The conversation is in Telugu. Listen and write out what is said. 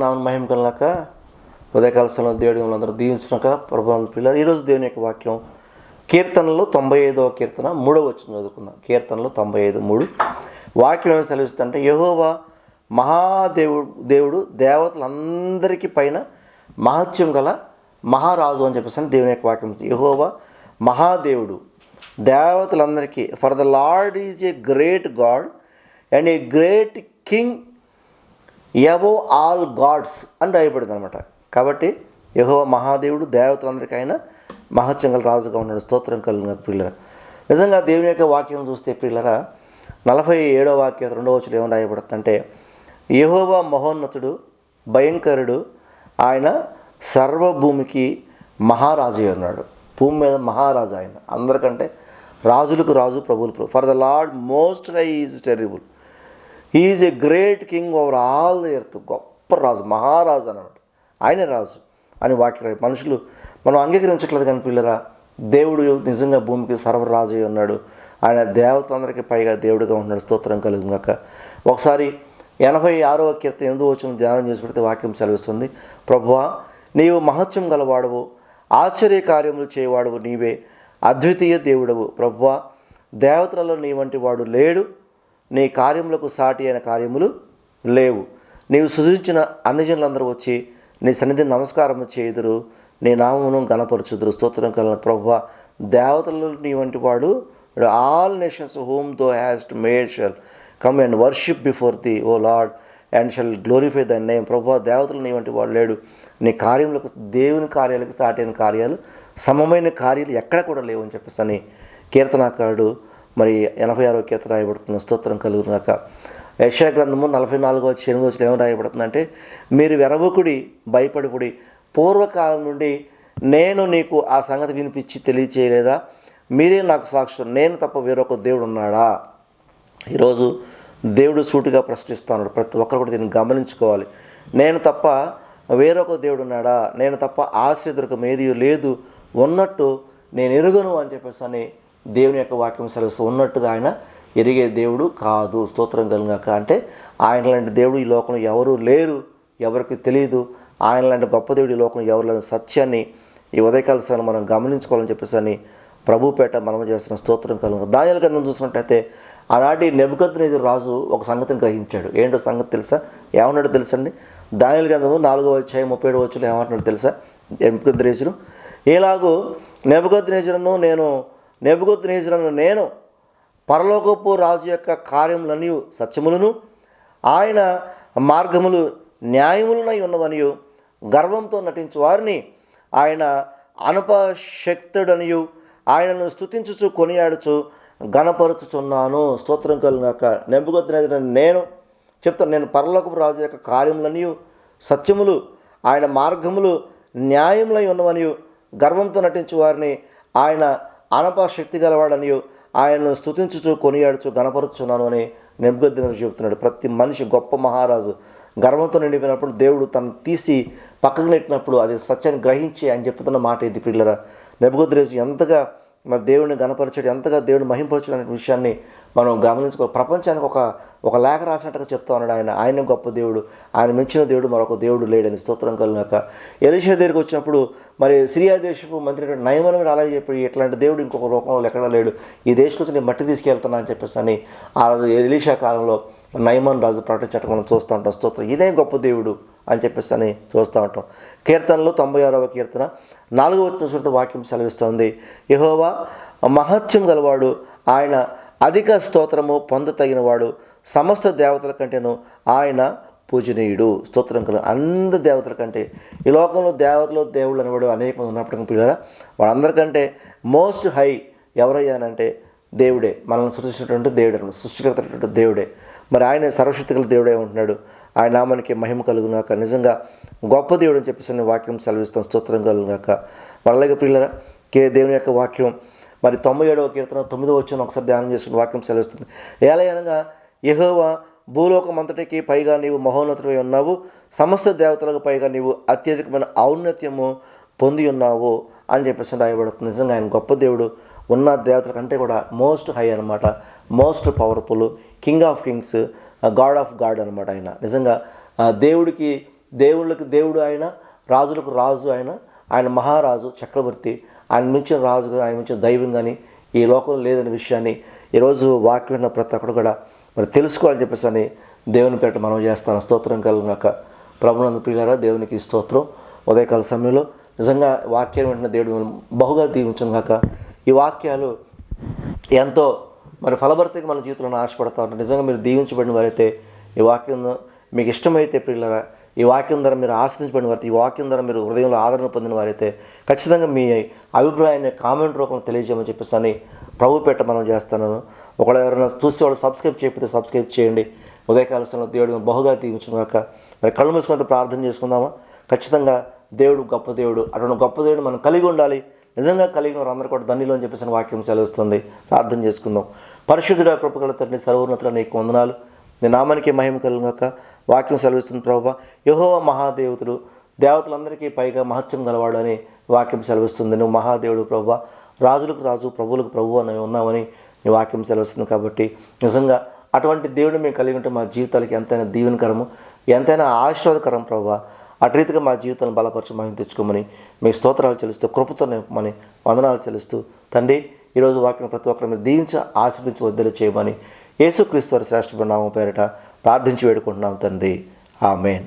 నామం మహిమ కలక ఉదయకాల సమయంలో దేవుడి అందరూ దీవించినాక ప్రభుత్వం పిల్లలు ఈరోజు దేవుని యొక్క వాక్యం కీర్తనలో తొంభై ఐదవ కీర్తన మూడవ వచ్చిన చదువుకుందాం. కీర్తనలో తొంభై ఐదు మూడు. వాక్యం ఏమి సెలవిస్తుందంటే యహోవా మహాదేవుడు దేవుడు దేవతలందరికీ పైన మహత్యం గల మహారాజు అని చెప్పేసి దేవుని యొక్క వాక్యం. యహోవా మహాదేవుడు దేవతలందరికీ for the Lord is a great God and a great king above all gods అని రాయబడింది అనమాట కాబట్టి యహోవ మహాదేవుడు దేవతలందరికీ ఆయన మహత్యంగల రాజుగా ఉన్నాడు. స్తోత్రం కలిగిన పిల్లల నిజంగా దేవుని యొక్క వాక్యం చూస్తే పిల్లరా నలభై ఏడో వాక్యం రెండవ వచ్చులు ఏమని రాయబడుతుందంటే యహోవా మహోన్నతుడు భయంకరుడు ఆయన సర్వభూమికి మహారాజు ఉన్నాడు. భూమి మీద మహారాజు ఆయన. అందరికంటే రాజులకు రాజు ప్రభువులు ప్రభు. For the Lord most high is terrible is a great king over all the earth గొప్ప రాజు మహారాజు అనమాట ఆయన రాజు అని వాక్యం మనుషులు మనం అంగీకరించట్లేదు కానీ పిల్లరా దేవుడు నిజంగా భూమికి సర్వరాజు అయి ఉన్నాడు. ఆయన దేవతలందరికీ పైగా దేవుడిగా ఉన్నాడు స్తోత్రం కలుగుగాక ఒకసారి ఎనభై ఆరవ కీర్తన ఎనిమిదో వచ్చిన ధ్యానం చేసుకుంటే వాక్యం సెలవిస్తుంది. ప్రభువా నీవు మహత్యం గలవాడవు ఆశ్చర్య కార్యములు చేయవాడవు నీవే అద్వితీయ దేవుడవు. ప్రభువా దేవతలలో నీ వంటి వాడు లేడు. నీ కార్యములకు సాటి అయిన కార్యములు లేవు. నీవు సృజించిన అన్ని జనులందరూ వచ్చి నీ సన్నిధిని నమస్కారం చేయుదురు. నీ నామమును గణపరచుదురు స్తోత్రం కలిగిన. ప్రభు దేవతలు నీ వంటి వాడు. All nations whom thou hast made shall come and worship before thee O Lord and shall glorify the name ప్రభు దేవతలు నీ వంటి వాడు లేడు. నీ కార్యములకు దేవుని కార్యాలకు సాటైన కార్యాలు సమమైన కార్యాలు ఎక్కడ కూడా లేవు అని చెప్పేసి అని కీర్తనాకారుడు మరి ఎనభై ఆరో కీర్తన రాయబడుతున్న స్తోత్రం కలుగునాక యశా గ్రంథము నలభై నాలుగో వచ్చి ఎనిమిది వచ్చి ఏమని రాయబడుతుందంటే మీరు వెరవకుడి భయపడిపుడి పూర్వకాలం నుండి నేను నీకు ఆ సంగతి వినిపించి తెలియచేయలేదా? మీరే నాకు సాక్ష్యం నేను తప్ప వేరొక దేవుడు ఉన్నాడా? ఈరోజు దేవుడు సూటిగా ప్రశ్నిస్తున్నాడు ప్రతి ఒక్కరు కూడా దీన్ని గమనించుకోవాలి. నేను తప్ప వేరొక దేవుడు ఉన్నాడా? నేను తప్ప ఆశ్రయదులకు ఏది లేదు. ఉన్నట్టు నేను ఎరుగను అని చెప్పేసి అని దేవుని యొక్క వాక్యం సెలవు ఉన్నట్టుగా ఆయన ఎరిగే దేవుడు కాదు. స్తోత్రం కలిగాక అంటే ఆయన లాంటి దేవుడు ఈ లోకంలో ఎవరు లేరు ఎవరికి తెలియదు ఆయన లాంటి గొప్ప దేవుడు ఈ లోకంలో ఎవరు లేని సత్యాన్ని ఈ ఉదయకాలసాన్ని మనం గమనించుకోవాలని చెప్పేసి అని ప్రభుపేట మనం చేస్తున్న స్తోత్రం కలుగు దానిల గ్రంథం చూసినట్టయితే ఆనాటి నెబుకద్నేజు రాజు ఒక సంగతిని గ్రహించాడు. ఏంటో సంగతి తెలుసా? ఏమన్నాడు తెలుసండి దానిల గ్రంథము నాలుగో వచ్చాయి ముప్పై ఏడు వచ్చులు ఏమంటున్నాడు తెలుసా? నెబుకద్నేజును ఇలాగూ నెబుకద్నేజులను నేను నెబుకద్నేజులను నేను పరలోకపు రాజు యొక్క కార్యములనియు సత్యములను ఆయన మార్గములు న్యాయములనై ఉన్నవనియు గర్వంతో నటించు వారిని ఆయన అనుపశక్తుడనియు ఆయనను స్థుతించుచు కొనియాడుచు గణపరుచుచున్నాను స్తోత్రం కలిగాక నెంపుకొద్దిన నేను చెప్తాను నేను పరలోకపు రాజు యొక్క కార్యములనియు సత్యములు ఆయన మార్గములు న్యాయములై ఉన్నవనియు గర్వంతో నటించు వారిని ఆయన అనపశక్తి గలవాడనియు ఆయనను స్థుతించుచు కొనియాడుచు గణపరుచున్నాను అని నెబ్బదిన చెబుతున్నాడు. ప్రతి మనిషి గొప్ప మహారాజు గర్వంతో నిండిపోయినప్పుడు దేవుడు తను తీసి పక్కకు నెట్టినప్పుడు అది సత్యాన్ని గ్రహించి అని చెప్తున్న మాట ఇది పిల్లల నెబ్బగొద్దురేజు ఎంతగా మరి దేవుడిని గణపరచడం ఎంతగా దేవుడిని మహింపరచడం అనే విషయాన్ని మనం గమనించుకో ప్రపంచానికి ఒక ఒక లేఖ రాసినట్టుగా చెప్తా ఉన్నాడు ఆయన. ఆయన గొప్ప దేవుడు ఆయన మించిన దేవుడు మరొక దేవుడు లేడని స్తోత్రం కలిగినాక. ఎలిషా దగ్గరికి వచ్చినప్పుడు మరి సిరియా దేశపు మంత్రి నయమనం కూడా అలాగే చెప్పి ఇట్లాంటి దేవుడు ఇంకొక లోకంలో ఎక్కడా లేడు. ఈ దేశం నేను మట్టి తీసుకెళ్తాను అని చెప్పేసి అని ఆ ఎలిషా కాలంలో నయమాన్ రాజు ప్రకటించటం మనం చూస్తూ ఉంటాం. స్తోత్రం. ఇదే గొప్ప దేవుడు. అని చెప్పేసి అని చూస్తూ ఉంటాం. కీర్తనలు తొంభై ఆరవ కీర్తన. నాలుగవ వచ్చిన వాక్యం సెలవిస్తోంది. యహోవా మహత్యం గలవాడు ఆయన అధిక స్తోత్రము పొందతగినవాడు సమస్త దేవతల కంటేను ఆయన పూజనీయుడు. స్తోత్రం కల అందరి దేవతల కంటే ఈ లోకంలో దేవతలు దేవుళ్ళు అనేవాడు అనేక మంది ఉన్నప్పటికీ పిల్లరా వాళ్ళందరికంటే మోస్ట్ హై ఎవరయ్యానంటే దేవుడే. మనల్ని సృష్టించినటువంటి దేవుడే అన్నమాట. దేవుడే. మరి ఆయన సర్వశక్తిగల దేవుడే ఉంటున్నాడు. ఆయన నామానికి మహిమ కలుగునాక నిజంగా గొప్ప దేవుడు అని చెప్పేసి వాక్యం సెలవిస్తాం స్తోత్రం కలుగునాక మరి పిల్లల పిల్లరా కే దేవుని యొక్క వాక్యం మరి తొంభై ఏడవ కీర్తన తొమ్మిదవ వచ్చిన ఒకసారి ధ్యానం చేసుకుని వాక్యం సెలవిస్తుంది. ఏలయనగా యహోవా భూలోకం అంతటికి పైగా నీవు మహోన్నతుడై ఉన్నావు. సమస్త దేవతలకు పైగా నీవు అత్యధికమైన ఔన్నత్యము పొంది ఉన్నావు. అని చెప్పేసి రాయబడుతుంది. నిజంగా ఆయన గొప్ప దేవుడు. ఉన్న దేవతల కంటే కూడా మోస్ట్ హై అనమాట most powerful king of kings God of God అనమాట ఆయన. నిజంగా uh, దేవుడికి దేవుళ్ళకి దేవుడు ఆయన రాజులకు రాజు ఆయన ఆయన మహారాజు చక్రవర్తి ఆయన మించిన రాజు ఆయన మించిన దైవం కానీ ఈ లోకంలో లేదనే విషయాన్ని ఈరోజు వాక్యం విన్న ప్రతి ఒక్కడు కూడా మరి తెలుసుకోవాలని చెప్పేసి అని దేవుని పేట మనం చేస్తాను స్తోత్రం కలిగినాక ప్రభునందు ప్రియులారా దేవునికి స్తోత్రం. ఉదయకాల సమయంలో నిజంగా వాక్యం వెంటనే దేవుడు బహుగా దీవించను కాక ఈ వాక్యాలు ఎంతో మరి ఫలభర్తకి మన జీవితంలో ఆశపడతా ఉంటారు నిజంగా మీరు దీవించబడిన వారైతే ఈ వాక్యం మీకు ఇష్టమైతే పిల్లరా ఈ వాక్యం ద్వారా మీరు ఆస్వాదించబడిన వారైతే ఈ వాక్యం ద్వారా మీరు హృదయంలో ఆదరణ పొందిన వారైతే ఖచ్చితంగా మీ అభిప్రాయాన్ని కామెంట్ రూపంలో తెలియజేయమని చెప్పేసి అని ప్రభు పెట్ట మనం చేస్తున్నాను. ఒకవేళ ఎవరైనా చూసి వాళ్ళు సబ్స్క్రైబ్ చేయకపోతే సబ్స్క్రైబ్ చేయండి. ఉదయకాల సమయంలో దేవుడు బహుగా దీవించుగాక మరి కళ్ళు మూసుకుంటే ప్రార్థన చేసుకుందామా? ఖచ్చితంగా దేవుడు గొప్ప దేవుడు. అటువంటి గొప్ప దేవుడు మనం కలిగి ఉండాలి. నిజంగా కలిగిన వారందరూ కూడా ధన్యులు అని చెప్పేసి వాక్యం సెలవుస్తుంది. ప్రార్థన చేసుకుందాం. పరిశుద్ధుడ కృపగల తండ్రి సర్వోన్నతుల నీకు వందనాలు. నీ నామానికి మహిమ కలిగినాక వాక్యం సెలవిస్తుంది ప్రభావ యహోవ మహాదేవతుడు దేవతలందరికీ పైగా మహత్యం గలవాడు అని వాక్యం సెలవిస్తుంది. నువ్వు మహాదేవుడు ప్రభు. రాజులకు రాజు ప్రభువులకు ప్రభు అని ఉన్నావని నీ వాక్యం సెలవిస్తుంది కాబట్టి నిజంగా అటువంటి దేవుడు మేము కలిగి ఉంటే మా జీవితాలకి ఎంతైనా దీవెనకరము ఎంతైనా ఆశీర్వాదకరం ప్రభావ అటు రీతిగా మా జీవితాలను బలపరచు మహిమ తెచ్చుకోమని మీ స్తోత్రాలు చెల్లిస్తూ కృపతో నింపమని వందనాలు చెల్లిస్తూ తండ్రి ఈరోజు వాక్యం ప్రతి ఒక్కరు మీరు దీవించి ఆశీర్దించి వద్దలు చేయమని యేసుక్రీస్తు వారి శ్రేష్ఠ నామం పేరిట ప్రార్థించి వేడుకుంటున్నాం తండ్రి. ఆమెన్.